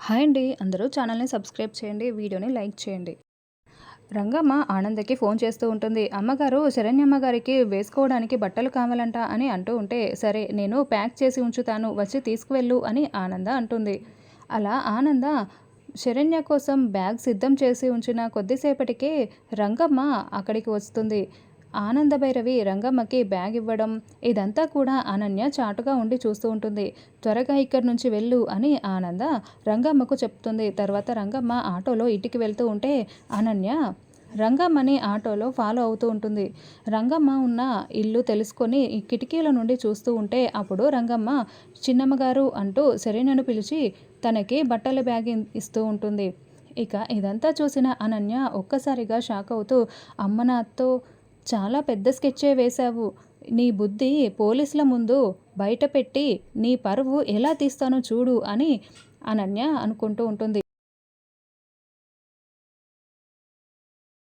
Hi అండి అందరూ ఛానల్ని సబ్స్క్రైబ్ చేయండి వీడియోని లైక్ చేయండి. రంగమ్మ ఆనందకి ఫోన్ చేస్తూ ఉంటుంది అమ్మగారు శరణ్యమ్మ గారికి వేసుకోవడానికి బట్టలు కావాలంట అని అంటూ ఉంటే సరే నేను ప్యాక్ చేసి ఉంచుతాను వచ్చి తీసుకువెళ్ళు అని ఆనంద అంటుంది. అలా ఆనంద శరణ్య కోసం బ్యాగ్ సిద్ధం చేసి ఉంచిన కొద్దిసేపటికే రంగమ్మ అక్కడికి వస్తుంది. ఆనంద భైరవి రంగమ్మకి బ్యాగ్ ఇవ్వడం ఇదంతా కూడా అనన్య చాటుగా ఉండి చూస్తూ ఉంటుంది. త్వరగా ఇక్కడి నుంచి వెళ్ళు అని ఆనంద రంగమ్మకు చెప్తుంది. తర్వాత రంగమ్మ ఆటోలో ఇంటికి వెళ్తూ ఉంటే అనన్య రంగమ్మని ఆటోలో ఫాలో అవుతూ ఉంటుంది. రంగమ్మ ఉన్న ఇల్లు తెలుసుకొని కిటికీల నుండి చూస్తూ ఉంటే అప్పుడు రంగమ్మ చిన్నమ్మగారు అంటూ సెరీనను పిలిచి తనకి బట్టల బ్యాగ్ ఇస్తూ ఉంటుంది. ఇక ఇదంతా చూసిన అనన్య ఒక్కసారిగా షాక్ అవుతూ అమ్మ నాతో చాలా పెద్ద స్కెచ్చే వేశావు. నీ బుద్ధి పోలీసుల ముందు బయట పెట్టి నీ పరువు ఎలా తీస్తానో చూడు అని అనన్య అనుకుంటూ ఉంటుంది.